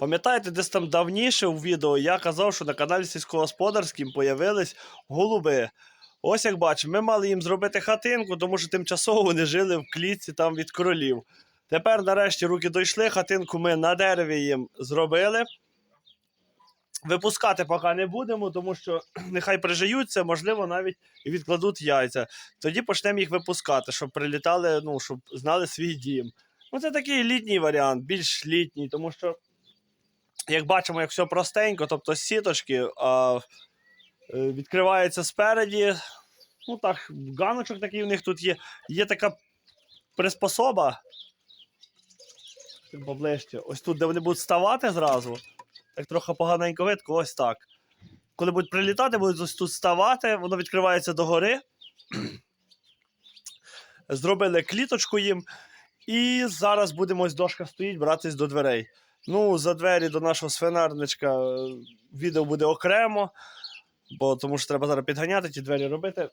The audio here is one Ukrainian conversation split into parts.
Пам'ятаєте, десь там давніше у відео я казав, що на каналі сільськогосподарським появились голуби. Ось як бачимо, ми мали їм зробити хатинку, тому що тимчасово вони жили в клітці там від королів. Тепер, нарешті, руки дійшли, хатинку ми на дереві їм зробили. Випускати поки не будемо, тому що нехай прижиються, можливо, навіть і відкладуть яйця. Тоді почнемо їх випускати, щоб прилітали, ну, щоб знали свій дім. Ну, це такий літній варіант, більш літній, тому що, як бачимо, як все простенько, тобто сіточки а, е, відкриваються спереді. Ну так, ганочок такий в них тут є. Є така приспособа. Поближче. Ось тут, де вони будуть ставати зразу. Так трохи поганенько видко, ось так. Коли будуть прилітати, будуть ось тут ставати, воно відкривається догори. Зробили кліточку їм. І зараз будемо ось дошка стоїть, братись до дверей. Ну, за двері до нашого свинарничка е, відео буде окремо, бо тому що треба зараз підганяти ті двері робити.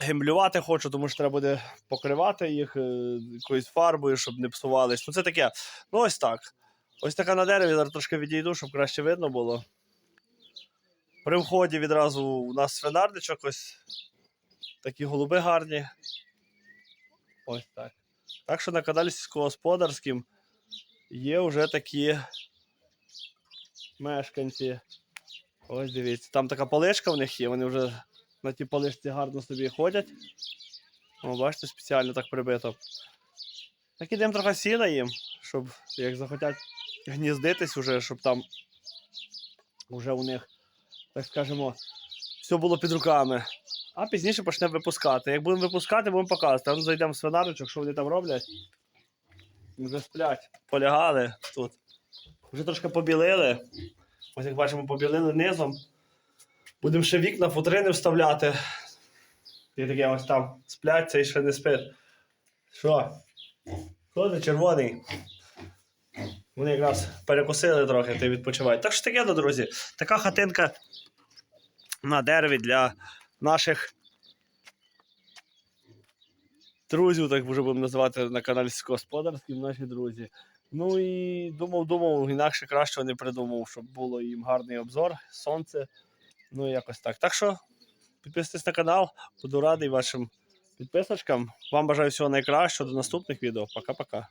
Гемблювати хочу, тому що треба буде покривати їх е, якоюсь фарбою, щоб не псувались. Ну, це таке. Ну, ось так. Ось така на дереві, зараз трошки відійду, щоб краще видно було. При вході відразу у нас свинарничок, ось такі голуби гарні. Ось так. Так що на каналі сільськогосподарським є вже такі мешканці. Ось дивіться, там така полишка в них є, вони вже на тій полишці гарно собі ходять. О, бачите, спеціально так прибито. Так ідемо трохи сіна їм, щоб як захотять гніздитись уже, щоб там вже у них, так скажемо, все було під руками. А пізніше почнемо випускати. Як будемо випускати, будемо показувати. А ну зайдемо в свинарочок, що вони там роблять. Вже сплять, полягали тут. Вже трошки побілили. Ось як бачимо, побілили низом. Будемо ще вікна, футрини вставляти. Ти таке ось там сплять, цей ще не спить. Що? Хто ти червоний? Вони якраз перекусили трохи, ти відпочивай. Так що таке, друзі, така хатинка на дереві для наших друзів, так вже будемо називати на каналі сільськогосподарським наші друзі. Ну і думав, думав, інакше кращого не придумав, щоб було їм гарний обзор, сонце. Ну якось так. Так що підписуйтесь на канал, буду радий вашим підписочкам. Вам бажаю всього найкращого. До наступних відео. Пока-пока.